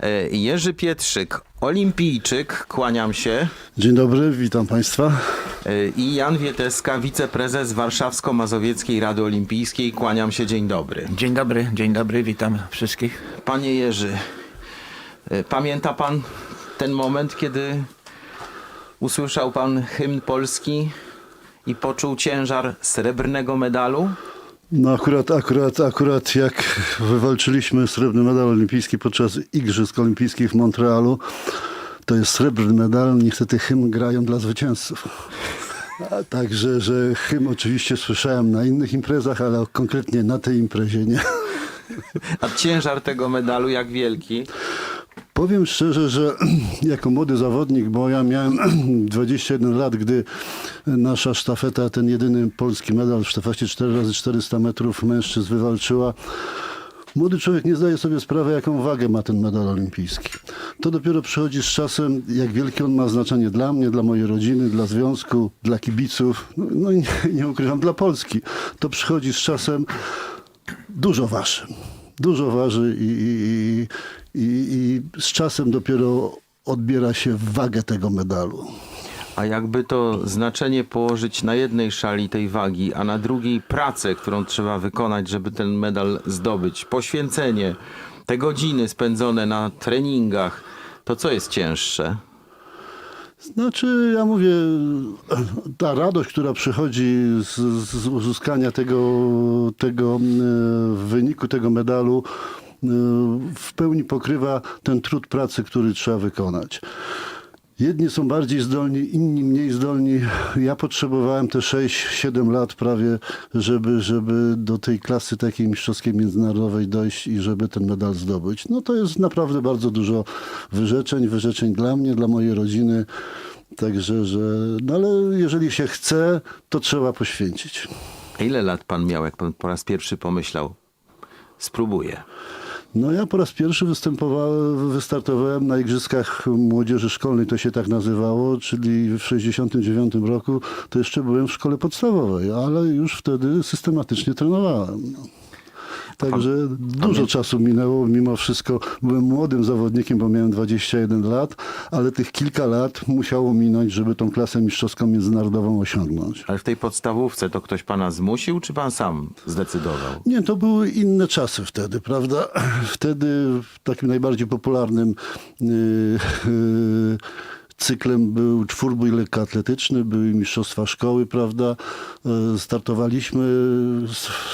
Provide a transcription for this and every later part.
E, Jerzy Pietrzyk, olimpijczyk, kłaniam się. Dzień dobry, witam Państwa. E, I Jan Wieteska, wiceprezes Warszawsko-Mazowieckiej Rady Olimpijskiej, kłaniam się, dzień dobry. Dzień dobry, dzień dobry, witam wszystkich. Panie Jerzy, e, pamięta pan ten moment, kiedy usłyszał pan hymn polski i poczuł ciężar srebrnego medalu? No akurat, akurat, akurat jak wywalczyliśmy srebrny medal olimpijski podczas Igrzysk Olimpijskich w Montrealu, to jest srebrny medal, niestety hymn grają dla zwycięzców. A Także, że hymn oczywiście słyszałem na innych imprezach, ale konkretnie na tej imprezie nie. A ciężar tego medalu jak wielki? Powiem szczerze, że jako młody zawodnik, bo ja miałem 21 lat, gdy nasza sztafeta, ten jedyny polski medal w sztafecie 4x400 metrów mężczyzn wywalczyła. Młody człowiek nie zdaje sobie sprawy, jaką wagę ma ten medal olimpijski. To dopiero przychodzi z czasem, jak wielkie on ma znaczenie dla mnie, dla mojej rodziny, dla związku, dla kibiców, no, no i nie, nie ukrywam, dla Polski. To przychodzi z czasem dużo waży. Dużo waży i, i, i, i z czasem dopiero odbiera się wagę tego medalu. A jakby to znaczenie położyć na jednej szali tej wagi, a na drugiej pracę, którą trzeba wykonać, żeby ten medal zdobyć, poświęcenie, te godziny spędzone na treningach, to co jest cięższe? Znaczy, ja mówię, ta radość, która przychodzi z, z uzyskania tego, tego e, wyniku, tego medalu, w pełni pokrywa ten trud pracy, który trzeba wykonać. Jedni są bardziej zdolni, inni mniej zdolni. Ja potrzebowałem te 6-7 lat prawie, żeby, żeby do tej klasy takiej mistrzowskiej międzynarodowej dojść i żeby ten medal zdobyć. No to jest naprawdę bardzo dużo wyrzeczeń, wyrzeczeń dla mnie, dla mojej rodziny. Także, że, no ale jeżeli się chce, to trzeba poświęcić. Ile lat pan miał, jak pan po raz pierwszy pomyślał? Spróbuję. No ja po raz pierwszy występowałem, wystartowałem na Igrzyskach Młodzieży Szkolnej, to się tak nazywało, czyli w 69 roku, to jeszcze byłem w szkole podstawowej, ale już wtedy systematycznie trenowałem. Także dużo czasu minęło, mimo wszystko byłem młodym zawodnikiem, bo miałem 21 lat, ale tych kilka lat musiało minąć, żeby tą klasę mistrzowską międzynarodową osiągnąć. Ale w tej podstawówce to ktoś pana zmusił, czy pan sam zdecydował? Nie, to były inne czasy wtedy, prawda? Wtedy takim najbardziej popularnym yy, yy, cyklem był czwórbój lekkoatletyczny, były mistrzostwa szkoły, prawda? Yy, Startowaliśmy,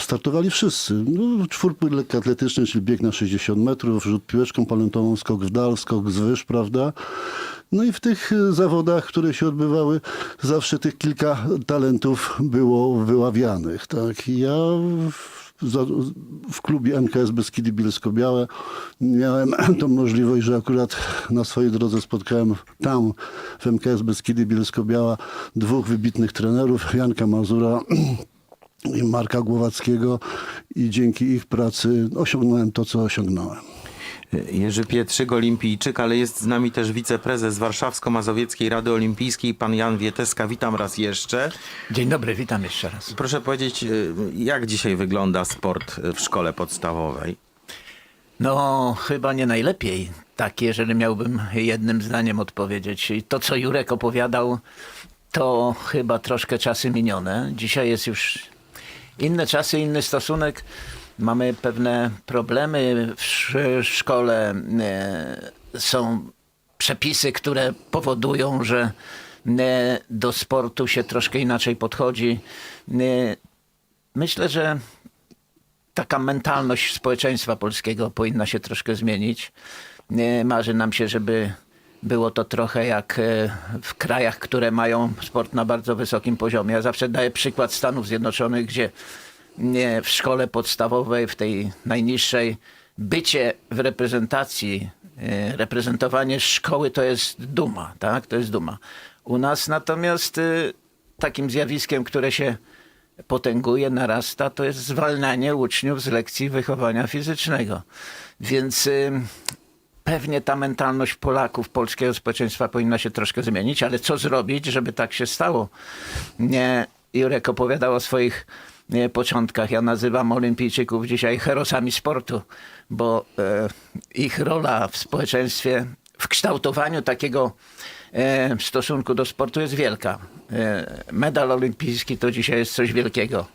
startowali wszyscy. No, czwórbój lekkoatletyczny, czyli bieg na 60 metrów, rzut piłeczką palentową, skok w dal, skok z wyż, prawda? No i w tych y, zawodach, które się odbywały, zawsze tych kilka talentów było wyławianych. Tak? I Ja w, klubie MKS Beskidy Bielsko-Białe miałem tą możliwość, że akurat na swojej drodze spotkałem tam w MKS Beskidy Bielsko-Biała dwóch wybitnych trenerów, Janka Mazura i Marka Głowackiego i dzięki ich pracy osiągnąłem to, co osiągnąłem. Jerzy Pietrzyk, olimpijczyk, ale jest z nami też wiceprezes Warszawsko-Mazowieckiej Rady Olimpijskiej, pan Jan Wieteska. Witam raz jeszcze. Dzień dobry, witam jeszcze raz. Proszę powiedzieć, y, jak dzisiaj wygląda sport y, w szkole podstawowej? No, chyba nie najlepiej, tak, jeżeli miałbym jednym zdaniem odpowiedzieć. To, co Jurek opowiadał, to chyba troszkę czasy minione. Dzisiaj jest już inne czasy, inny stosunek. Mamy pewne problemy w sz- szkole. e, Są przepisy, które powodują, że e, do sportu się troszkę inaczej podchodzi. E, Myślę, że taka mentalność społeczeństwa polskiego powinna się troszkę zmienić. Marzy nam się, żeby było to trochę jak w krajach, które mają sport na bardzo wysokim poziomie. Ja zawsze daję przykład Stanów Zjednoczonych, gdzie w szkole podstawowej, w tej najniższej, bycie w reprezentacji, e, reprezentowanie szkoły to jest duma, tak? To jest duma. U nas natomiast e, takim zjawiskiem, które się potęguje, narasta, to jest zwalnianie uczniów z lekcji wychowania fizycznego. Więc y, pewnie ta mentalność Polaków, polskiego społeczeństwa powinna się troszkę zmienić, ale co zrobić, żeby tak się stało? Nie, Jurek opowiadał o swoich e, początkach. Ja nazywam olimpijczyków dzisiaj herosami sportu, bo e, ich rola w społeczeństwie, w kształtowaniu takiego e, stosunku do sportu jest wielka. E, medal olimpijski to dzisiaj jest coś wielkiego.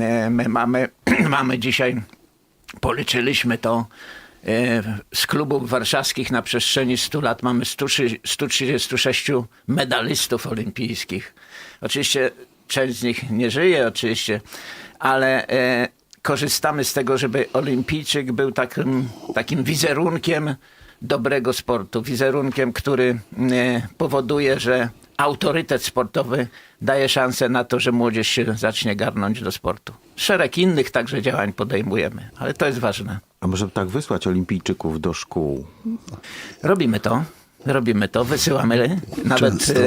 E, my mamy, mamy dzisiaj, policzyliśmy to, e, z klubów warszawskich na przestrzeni 100 lat mamy 100 136 medalistów olimpijskich. Oczywiście część z nich nie żyje, oczywiście, ale e, korzystamy z tego, żeby olimpijczyk był takim, takim wizerunkiem dobrego sportu, wizerunkiem, który e, powoduje, że autorytet sportowy daje szansę na to, że młodzież się zacznie garnąć do sportu. Szereg innych także działań podejmujemy, ale to jest ważne. A może tak wysłać olimpijczyków do szkół? Robimy to, robimy to, wysyłamy. Nawet Często.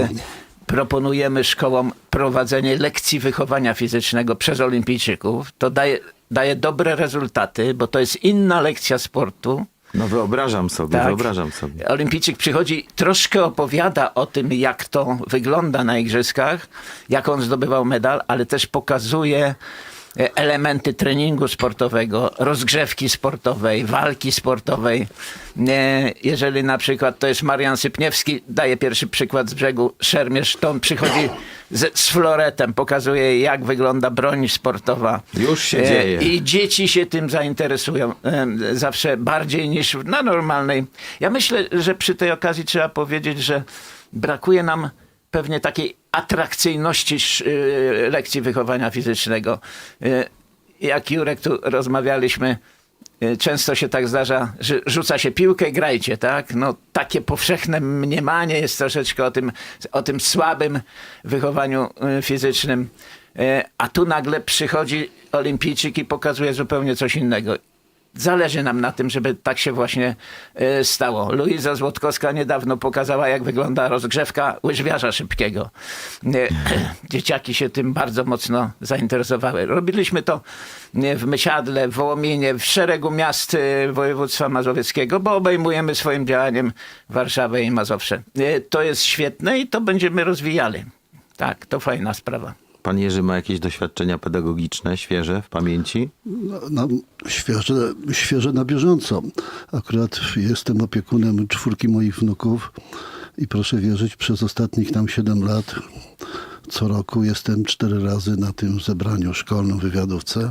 Proponujemy szkołom prowadzenie lekcji wychowania fizycznego przez olimpijczyków. To daje, daje dobre rezultaty, bo to jest inna lekcja sportu. No wyobrażam sobie, Tak. wyobrażam sobie. Olimpijczyk przychodzi, troszkę opowiada o tym, jak to wygląda na igrzyskach, jak on zdobywał medal, ale też pokazuje elementy treningu sportowego, rozgrzewki sportowej, walki sportowej. E, Jeżeli na przykład to jest Marian Sypniewski, daje pierwszy przykład z brzegu Szermierz, to on przychodzi z, z floretem, pokazuje jak wygląda broń sportowa. Już się E, dzieje. I dzieci się tym zainteresują zawsze bardziej niż na normalnej. Ja myślę, że przy tej okazji trzeba powiedzieć, że brakuje nam pewnie takiej atrakcyjności y, lekcji wychowania fizycznego. Y, Jak Jurek tu rozmawialiśmy, y, często się tak zdarza, że rzuca się piłkę, grajcie, tak? No takie powszechne mniemanie jest troszeczkę o tym, o tym słabym wychowaniu fizycznym. A tu nagle przychodzi olimpijczyk i pokazuje zupełnie coś innego. Zależy nam na tym, żeby tak się właśnie e, stało. Luiza Złotkowska niedawno pokazała, jak wygląda rozgrzewka łyżwiarza szybkiego. E, Dzieciaki się tym bardzo mocno zainteresowały. Robiliśmy to e, w Mysiadle, w Wołominie, w szeregu miast województwa mazowieckiego, bo obejmujemy swoim działaniem Warszawę i Mazowsze. To jest świetne i to będziemy rozwijali. Tak, to fajna sprawa. Pan Jerzy ma jakieś doświadczenia pedagogiczne, świeże w pamięci? No, no, świeże, świeże na bieżąco. Akurat jestem opiekunem czwórki moich wnuków i proszę wierzyć, przez ostatnich tam 7 lat co roku jestem cztery razy na tym zebraniu szkolnym w wywiadówce.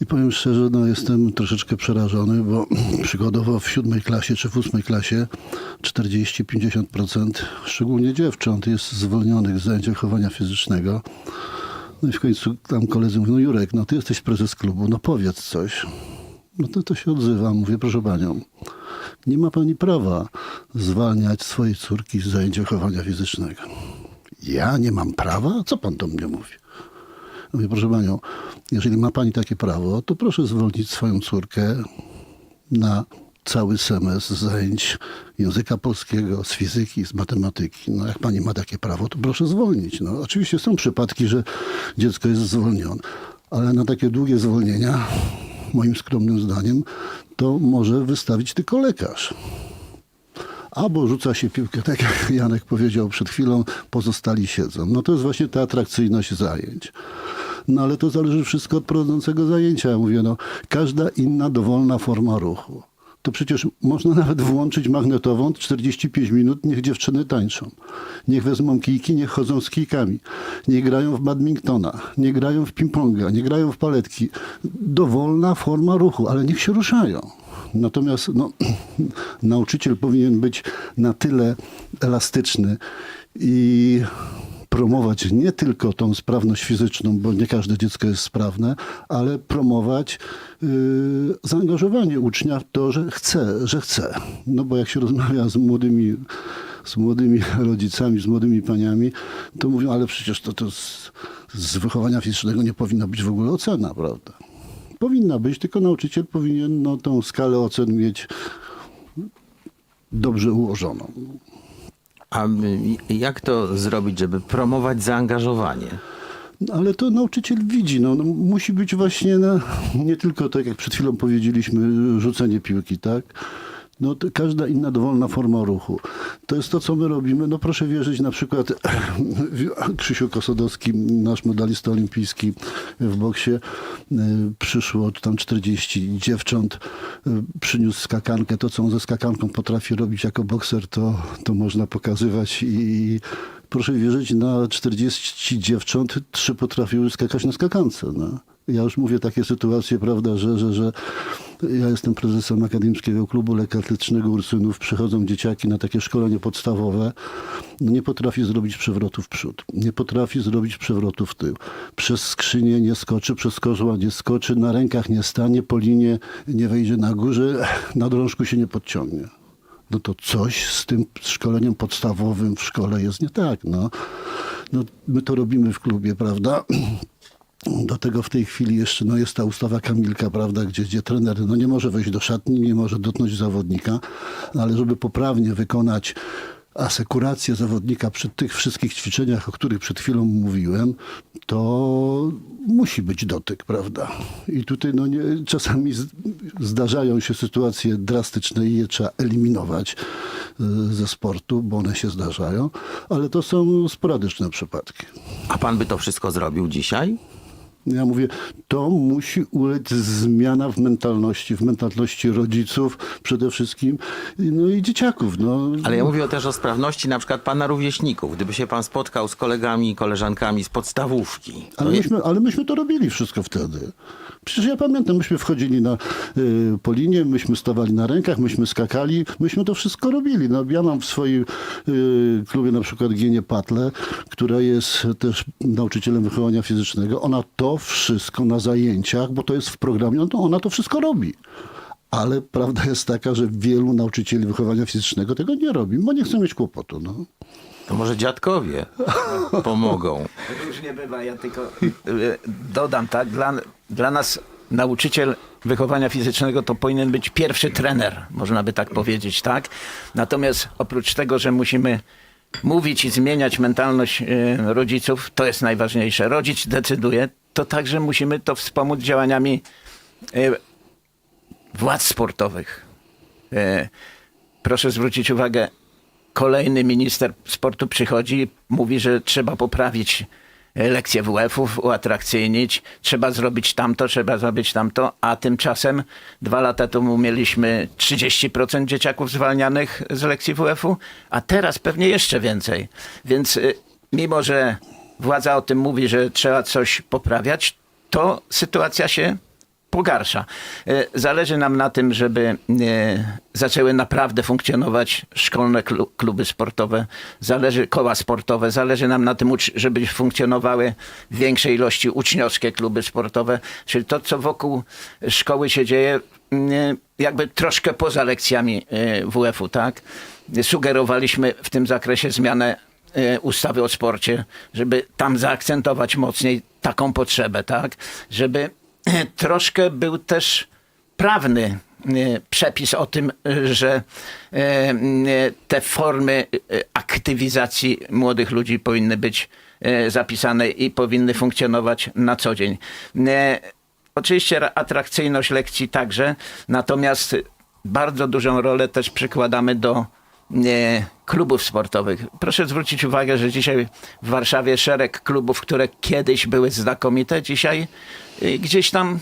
I powiem szczerze, no jestem troszeczkę przerażony, bo przykładowo w siódmej klasie czy w ósmej klasie 40-50% szczególnie dziewcząt jest zwolnionych z zajęć wychowania fizycznego. No i w końcu tam koledzy mówią, no Jurek, no ty jesteś prezes klubu, no powiedz coś. No to, to się odzywa, mówię, proszę panią, nie ma pani prawa zwalniać swojej córki z zajęć wychowania fizycznego. Ja nie mam prawa? Co pan do mnie mówi? Mówię, proszę panią, jeżeli ma pani takie prawo, to proszę zwolnić swoją córkę na cały semestr zajęć języka polskiego, z fizyki, z matematyki. No jak pani ma takie prawo, to proszę zwolnić. No oczywiście są przypadki, że dziecko jest zwolnione, ale na takie długie zwolnienia, moim skromnym zdaniem, to może wystawić tylko lekarz. Albo rzuca się piłkę, tak jak Janek powiedział przed chwilą, pozostali siedzą. No to jest właśnie ta atrakcyjność zajęć. No ale to zależy wszystko od prowadzącego zajęcia. Ja mówię, no każda inna dowolna forma ruchu. To przecież można nawet włączyć magnetową 45 minut, niech dziewczyny tańczą. Niech wezmą kijki, niech chodzą z kijkami. Niech grają w badmintona, nie grają w ping-ponga, nie grają w paletki. Dowolna forma ruchu, ale niech się ruszają. Natomiast no, nauczyciel powinien być na tyle elastyczny i promować nie tylko tą sprawność fizyczną, bo nie każde dziecko jest sprawne, ale promować yy, zaangażowanie ucznia w to, że chce, że chce. No bo jak się rozmawia z młodymi, z młodymi rodzicami, z młodymi paniami, to mówią, ale przecież to, to z, z wychowania fizycznego nie powinna być w ogóle ocena, prawda? Powinna być, tylko nauczyciel powinien no, tą skalę ocen mieć dobrze ułożoną. A y, jak to zrobić, żeby promować zaangażowanie? No, Ale to nauczyciel widzi. No, no, musi być właśnie no, nie tylko tak jak przed chwilą powiedzieliśmy, rzucenie piłki, tak? No, to każda inna dowolna forma ruchu. To jest to, co my robimy. No proszę wierzyć, na przykład Krzysiu Kosodowski, nasz medalista olimpijski w boksie, y, przyszło tam 40 dziewcząt, y, przyniósł skakankę. To, co on ze skakanką potrafi robić jako bokser, to, to można pokazywać i proszę wierzyć, na 40 dziewcząt trzy potrafiły skakać na skakance. No. Ja już mówię takie sytuacje, prawda, że, że, że ja jestem prezesem Akademickiego Klubu Lekatletycznego Ursynów. Przychodzą dzieciaki na takie szkolenie podstawowe. Nie potrafi zrobić przewrotu w przód. Nie potrafi zrobić przewrotu w tył. Przez skrzynię nie skoczy, przez kozła nie skoczy, na rękach nie stanie, po linie nie wejdzie na górze, na drążku się nie podciągnie. No to coś z tym szkoleniem podstawowym w szkole jest nie tak. No, no my to robimy w klubie, prawda? Do tego w tej chwili jeszcze no, jest ta ustawa Kamilka, prawda, gdzie, gdzie trener no, nie może wejść do szatni, nie może dotknąć zawodnika, ale żeby poprawnie wykonać asekurację zawodnika przy tych wszystkich ćwiczeniach, o których przed chwilą mówiłem, to musi być dotyk, prawda? I tutaj no, nie, czasami zdarzają się sytuacje drastyczne i je trzeba eliminować y, ze sportu, bo one się zdarzają, ale to są sporadyczne przypadki. A pan by to wszystko zrobił dzisiaj? Ja mówię, to musi ulec zmiana w mentalności, w mentalności rodziców przede wszystkim, no i dzieciaków. No. Ale ja mówię też o sprawności na przykład pana rówieśników. Gdyby się pan spotkał z kolegami i koleżankami z podstawówki. Ale myśmy, ale myśmy to robili wszystko wtedy. Przecież ja pamiętam, myśmy wchodzili na y, po linie, myśmy stawali na rękach, myśmy skakali, myśmy to wszystko robili. No, ja mam w swoim y, klubie na przykład Gienię Patle, która jest też nauczycielem wychowania fizycznego. Ona to wszystko na zajęciach, bo to jest w programie, no to ona to wszystko robi. Ale prawda jest taka, że wielu nauczycieli wychowania fizycznego tego nie robi, bo nie chcą mieć kłopotu. No. To może dziadkowie pomogą. Różnie bywa, ja tylko e, dodam, tak, dla, dla nas nauczyciel wychowania fizycznego to powinien być pierwszy trener, można by tak powiedzieć, tak? Natomiast oprócz tego, że musimy mówić i zmieniać mentalność e, rodziców, to jest najważniejsze. Rodzic decyduje, to także musimy to wspomóc działaniami e, władz sportowych. E, Proszę zwrócić uwagę, kolejny minister sportu przychodzi i mówi, że trzeba poprawić e, lekcje WF-ów, uatrakcyjnić, trzeba zrobić tamto, trzeba zrobić tamto, a tymczasem dwa lata temu mieliśmy 30% dzieciaków zwalnianych z lekcji WF-u, a teraz pewnie jeszcze więcej. Więc mimo, że władza o tym mówi, że trzeba coś poprawiać, to sytuacja się pogarsza. E, Zależy nam na tym, żeby e, zaczęły naprawdę funkcjonować szkolne klu- kluby sportowe, zależy koła sportowe, zależy nam na tym, żeby funkcjonowały w większej ilości uczniowskie kluby sportowe, czyli to, co wokół szkoły się dzieje, jakby troszkę poza lekcjami e, WF-u, tak? Sugerowaliśmy w tym zakresie zmianę ustawy o sporcie, żeby tam zaakcentować mocniej taką potrzebę, tak? Żeby troszkę był też prawny e, przepis o tym, e, że e, e, te formy e, aktywizacji młodych ludzi powinny być e, zapisane i powinny funkcjonować na co dzień. E, Oczywiście ra- atrakcyjność lekcji także, natomiast bardzo dużą rolę też przykładamy do e, klubów sportowych. Proszę zwrócić uwagę, że dzisiaj w Warszawie szereg klubów, które kiedyś były znakomite, dzisiaj e, gdzieś tam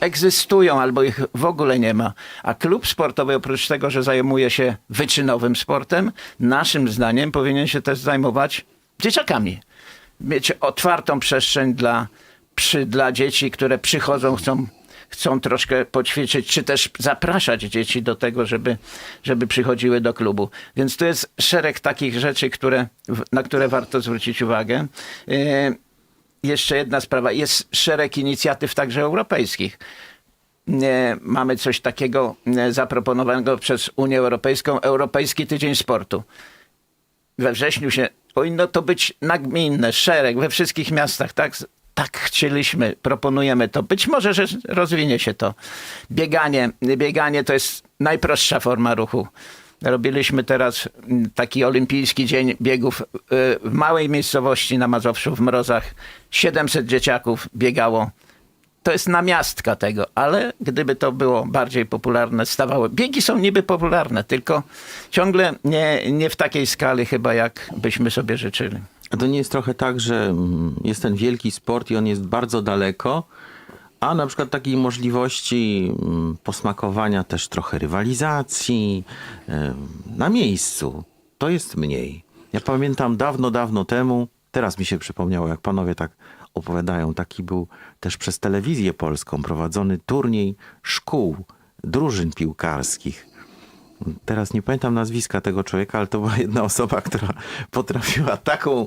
egzystują albo ich w ogóle nie ma. A klub sportowy oprócz tego, że zajmuje się wyczynowym sportem, naszym zdaniem powinien się też zajmować dzieciakami. Mieć otwartą przestrzeń dla, przy, dla dzieci, które przychodzą, chcą chcą troszkę poćwiczyć, czy też zapraszać dzieci do tego, żeby, żeby przychodziły do klubu. Więc tu jest szereg takich rzeczy, które, na które warto zwrócić uwagę. Yy, jeszcze jedna sprawa. Jest szereg inicjatyw także europejskich. Mamy coś takiego zaproponowanego przez Unię Europejską, Europejski Tydzień Sportu. We wrześniu się powinno to być nagminne, szereg we wszystkich miastach, tak? Tak chcieliśmy, proponujemy to. Być może, że rozwinie się to. Bieganie. Bieganie to jest najprostsza forma ruchu. Robiliśmy teraz mm, taki olimpijski dzień biegów y, w małej miejscowości na Mazowszu w Mrozach. 700 dzieciaków biegało to jest namiastka tego, ale gdyby to było bardziej popularne, stawało. Biegi są niby popularne, tylko ciągle nie, nie w takiej skali chyba, jak byśmy sobie życzyli. A to nie jest trochę tak, że mm, jest ten wielki sport i on jest bardzo daleko, a na przykład takiej możliwości mm, posmakowania też trochę rywalizacji na miejscu, to jest mniej. Ja pamiętam dawno, dawno temu, teraz mi się przypomniało, jak panowie tak opowiadają, taki był też przez telewizję polską prowadzony turniej szkół, drużyn piłkarskich. Teraz nie pamiętam nazwiska tego człowieka, ale to była jedna osoba, która potrafiła taką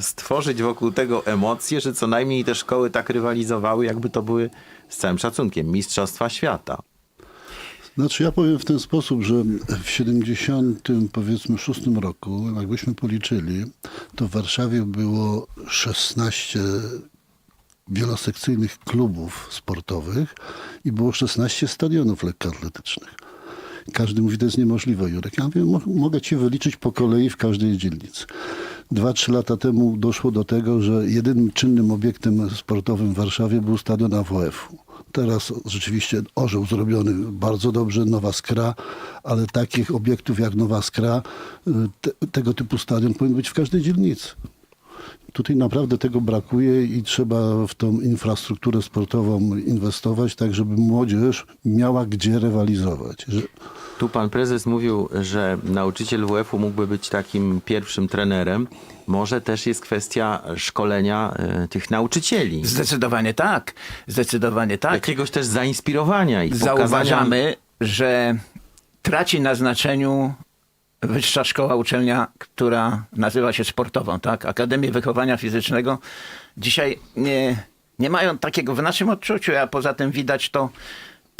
stworzyć wokół tego emocje, że co najmniej te szkoły tak rywalizowały, jakby to były z całym szacunkiem Mistrzostwa Świata. Znaczy ja powiem w ten sposób, że w 70 powiedzmy 6 roku, jakbyśmy policzyli, to w Warszawie było 16 wielosekcyjnych klubów sportowych i było 16 stadionów lekkoatletycznych. Każdy mówi, to jest niemożliwe, Jurek. Ja mówię, mo- mogę ci wyliczyć po kolei w każdej dzielnicy. Dwa, trzy lata temu doszło do tego, że jedynym czynnym obiektem sportowym w Warszawie był stadion AWF-u. Teraz rzeczywiście orzeł zrobiony bardzo dobrze, Nowa Skra, ale takich obiektów jak Nowa Skra, te, tego typu stadion powinien być w każdej dzielnicy. Tutaj naprawdę tego brakuje i trzeba w tą infrastrukturę sportową inwestować, tak żeby młodzież miała gdzie rywalizować. Tu pan prezes mówił, że nauczyciel WF-u mógłby być takim pierwszym trenerem. Może też jest kwestia szkolenia e, tych nauczycieli. Zdecydowanie tak. Zdecydowanie tak. Jakiegoś też zainspirowania i pokazania... Zauważamy, że traci na znaczeniu wyższa szkoła, uczelnia, która nazywa się sportową, tak? Akademie Wychowania Fizycznego. Dzisiaj nie, nie mają takiego w naszym odczuciu, a poza tym widać to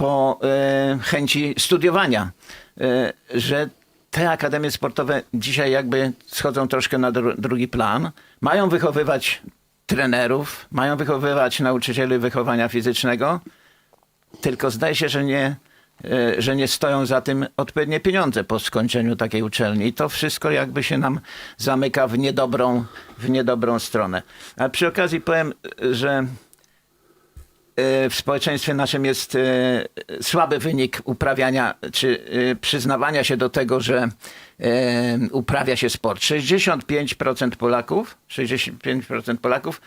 po e, chęci studiowania, e, że te akademie sportowe dzisiaj jakby schodzą troszkę na dru- drugi plan. Mają wychowywać trenerów, mają wychowywać nauczycieli wychowania fizycznego, tylko zdaje się, że nie, e, że nie stoją za tym odpowiednie pieniądze po skończeniu takiej uczelni. I to wszystko jakby się nam zamyka w niedobrą, w niedobrą stronę. A przy okazji powiem, że w społeczeństwie naszym jest e, słaby wynik uprawiania czy e, przyznawania się do tego, że uprawia się sport. 65% Polaków, 65% Polaków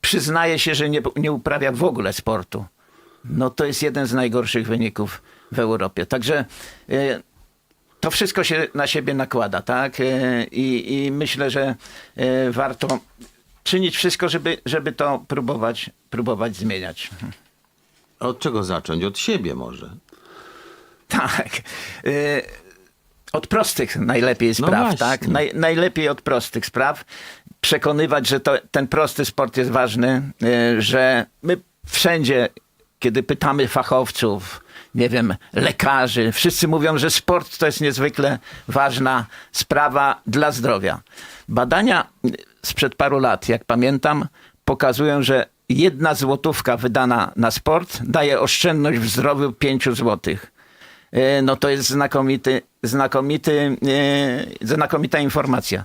przyznaje się, że nie, nie uprawia w ogóle sportu. No to jest jeden z najgorszych wyników w Europie. Także to wszystko się na siebie nakłada, tak? I, i myślę, że warto czynić wszystko, żeby, żeby to próbować, próbować zmieniać. Od czego zacząć? Od siebie może. Tak. Y, Od prostych najlepiej spraw, właśnie. tak? Naj, najlepiej od prostych spraw. Przekonywać, że to, ten prosty sport jest ważny, y, że my wszędzie, kiedy pytamy fachowców, nie wiem, lekarzy, wszyscy mówią, że sport to jest niezwykle ważna sprawa dla zdrowia. Badania sprzed paru lat, jak pamiętam, pokazują, że jedna złotówka wydana na sport daje oszczędność w zdrowiu 5 złotych. E, no to jest znakomity, znakomity, e, znakomita informacja.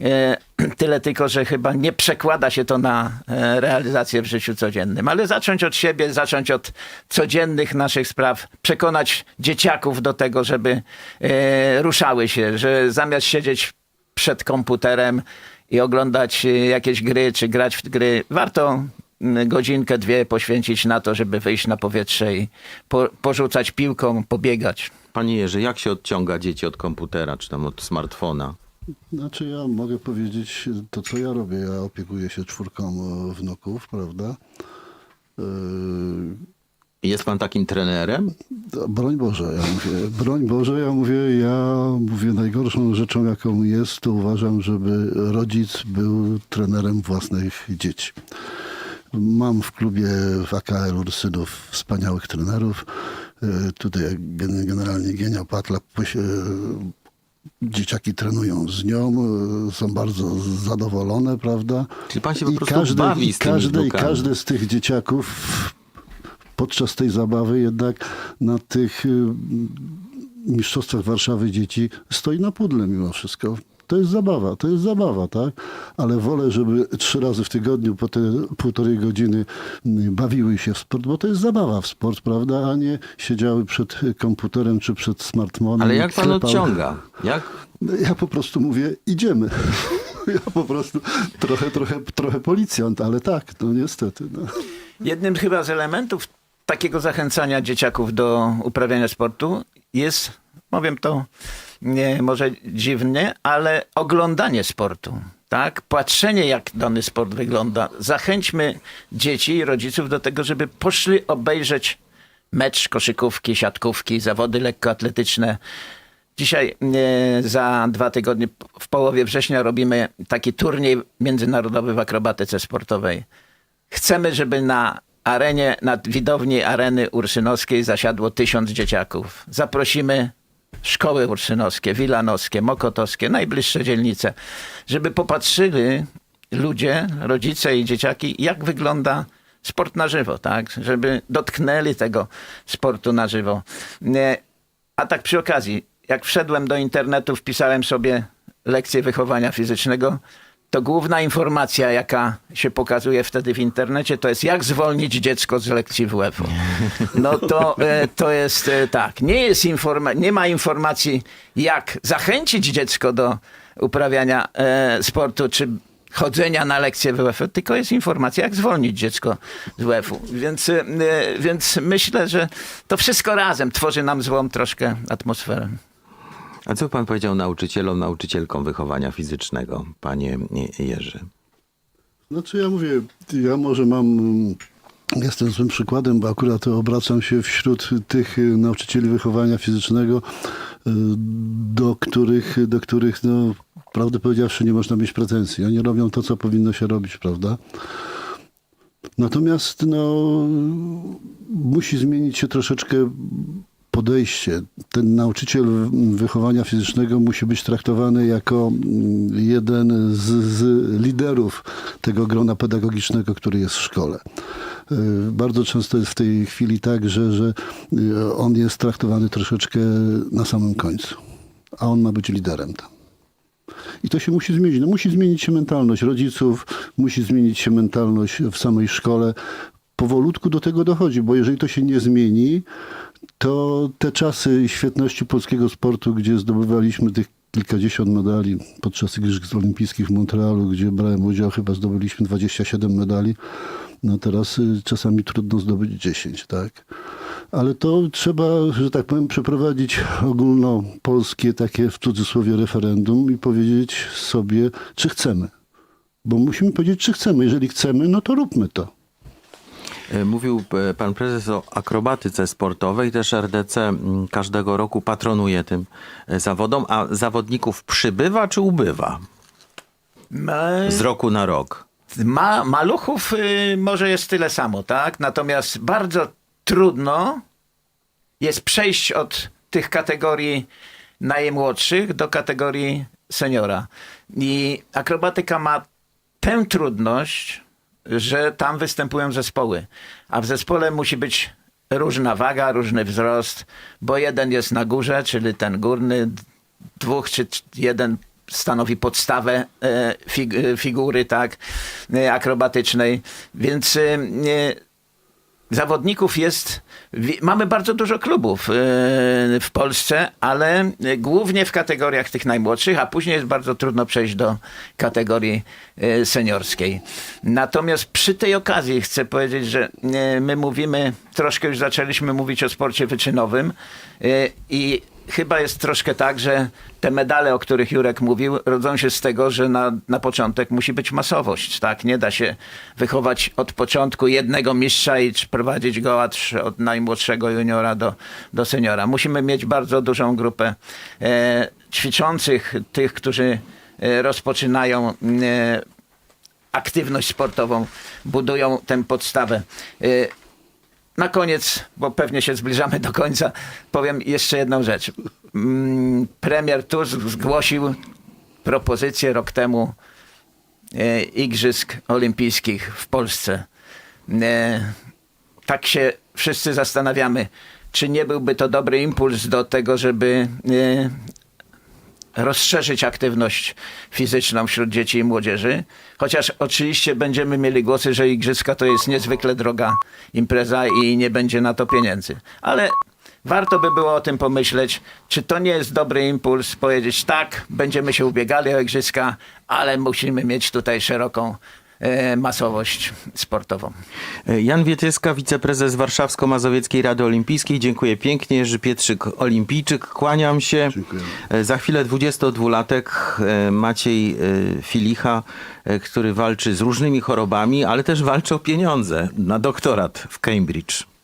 E, Tyle tylko, że chyba nie przekłada się to na realizację w życiu codziennym. Ale zacząć od siebie, zacząć od codziennych naszych spraw, przekonać dzieciaków do tego, żeby ruszały się, że zamiast siedzieć przed komputerem i oglądać e, jakieś gry, czy grać w gry, warto mm, godzinkę, dwie poświęcić na to, żeby wyjść na powietrze i po, porzucać piłką, pobiegać. Panie Jerzy, jak się odciąga dzieci od komputera, czy tam od smartfona? Znaczy ja mogę powiedzieć to, co ja robię. Ja opiekuję się czwórką e, wnuków, prawda? Yy, Jest pan takim trenerem? Broń Boże, ja mówię, broń Boże, ja mówię, ja mówię, najgorszą rzeczą, jaką jest, to uważam, żeby rodzic był trenerem własnych dzieci. Mam w klubie w AKL Ursynów wspaniałych trenerów. E, Tutaj gen- generalnie Gienia Patla e, dzieciaki trenują z nią, e, są bardzo zadowolone, prawda? Czyli pan się po prostu bawi i z tymi każde, i wnukami. każde z tych dzieciaków podczas tej zabawy jednak na tych y, mistrzostwach Warszawy dzieci stoi na pudle mimo wszystko. To jest zabawa, to jest zabawa, tak? Ale wolę, żeby trzy razy w tygodniu po te półtorej godziny mm, bawiły się w sport, bo to jest zabawa w sport, prawda? A nie siedziały przed komputerem czy przed smartfonem. Ale jak pan odciąga? Jak No, Ja po prostu mówię, idziemy. Ja po prostu trochę, trochę, trochę policjant, ale tak, no niestety. No. Jednym chyba z elementów takiego zachęcania dzieciaków do uprawiania sportu jest, powiem to nie, może dziwnie, ale oglądanie sportu. Tak? Patrzenie, jak dany sport wygląda. Zachęćmy dzieci i rodziców do tego, żeby poszli obejrzeć mecz koszykówki, siatkówki, zawody lekkoatletyczne. Dzisiaj e, za dwa tygodnie, w połowie września, robimy taki turniej międzynarodowy w akrobatyce sportowej. Chcemy, żeby na arenie, na widowni areny ursynowskiej zasiadło tysiąc dzieciaków. Zaprosimy szkoły ursynowskie, wilanowskie, mokotowskie, najbliższe dzielnice, żeby popatrzyli ludzie, rodzice i dzieciaki, jak wygląda sport na żywo, tak? Żeby dotknęli tego sportu na żywo. A tak przy okazji, jak wszedłem do internetu, wpisałem sobie lekcję wychowania fizycznego, to główna informacja, jaka się pokazuje wtedy w internecie, to jest jak zwolnić dziecko z lekcji WF-u. No to, e, to jest e, tak. Nie, jest informa- nie ma informacji, jak zachęcić dziecko do uprawiania e, sportu, czy chodzenia na lekcje WF-u, tylko jest informacja, jak zwolnić dziecko z WF-u. Więc, więc myślę, że to wszystko razem tworzy nam złą troszkę atmosferę. A co pan powiedział nauczycielom, nauczycielkom wychowania fizycznego, panie Jerzy? Znaczy ja mówię, ja może mam, mm, jestem złym przykładem, bo akurat obracam się wśród tych nauczycieli wychowania fizycznego, y, do których, do których no, prawdę powiedziawszy, nie można mieć pretensji. Oni robią to, co powinno się robić, prawda? Natomiast no, musi zmienić się troszeczkę podejście. Ten nauczyciel wychowania fizycznego musi być traktowany jako mm, jeden z, z liderów tego grona pedagogicznego, który jest w szkole. Y, Bardzo często jest w tej chwili tak, że, że y, on jest traktowany troszeczkę na samym końcu, a on ma być liderem tam. I to się musi zmienić. No, musi zmienić się mentalność rodziców, musi zmienić się mentalność w samej szkole. Powolutku do tego dochodzi, bo jeżeli to się nie zmieni, to te czasy świetności polskiego sportu, gdzie zdobywaliśmy tych kilkadziesiąt medali podczas Igrzysk Olimpijskich w Montrealu, gdzie brałem udział, chyba zdobyliśmy 27 medali. No teraz y, czasami trudno zdobyć 10, tak? Ale to trzeba, że tak powiem, przeprowadzić ogólnopolskie takie w cudzysłowie referendum i powiedzieć sobie, czy chcemy. Bo musimy powiedzieć, czy chcemy. Jeżeli chcemy, no to róbmy to. E, Mówił e, pan prezes o akrobatyce sportowej. Też RDC każdego roku patronuje tym e, zawodom. A zawodników przybywa czy ubywa z roku na rok? Ma, maluchów y, może jest tyle samo, tak? Natomiast bardzo trudno jest przejść od tych kategorii najmłodszych do kategorii seniora. I akrobatyka ma tę trudność, że tam występują zespoły. A w zespole musi być różna waga, różny wzrost, bo jeden jest na górze, czyli ten górny, dwóch czy jeden stanowi podstawę e, e, figury tak e, akrobatycznej, więc zawodników jest. Mamy bardzo dużo klubów e, w Polsce, ale głównie w kategoriach tych najmłodszych, a później jest bardzo trudno przejść do kategorii e, seniorskiej. Natomiast przy tej okazji chcę powiedzieć, że e, my mówimy, troszkę już zaczęliśmy mówić o sporcie wyczynowym i chyba jest troszkę tak, że te medale, o których Jurek mówił, rodzą się z tego, że na, na początek musi być masowość. Tak? Nie da się wychować od początku jednego mistrza i prowadzić go od najmłodszego juniora do, do seniora. Musimy mieć bardzo dużą grupę e, ćwiczących, tych, którzy e, rozpoczynają e, aktywność sportową, budują tę podstawę. E, na koniec, bo pewnie się zbliżamy do końca, powiem jeszcze jedną rzecz. Mm, Premier Tusk zgłosił propozycję rok temu e, Igrzysk Olimpijskich w Polsce. E, tak się wszyscy zastanawiamy, czy nie byłby to dobry impuls do tego, żeby e, rozszerzyć aktywność fizyczną wśród dzieci i młodzieży. Chociaż oczywiście będziemy mieli głosy, że igrzyska to jest niezwykle droga impreza i nie będzie na to pieniędzy. Ale warto by było o tym pomyśleć, czy to nie jest dobry impuls powiedzieć tak, będziemy się ubiegali o igrzyska, ale musimy mieć tutaj szeroką masowość sportową. Jan Wietyska, wiceprezes Warszawsko-Mazowieckiej Rady Olimpijskiej. Dziękuję pięknie. Jerzy Pietrzyk, olimpijczyk. Kłaniam się. Dziękuję. E, Za chwilę 22-latek e, Maciej e, Filicha, e, który walczy z różnymi chorobami, ale też walczy o pieniądze na doktorat w Cambridge.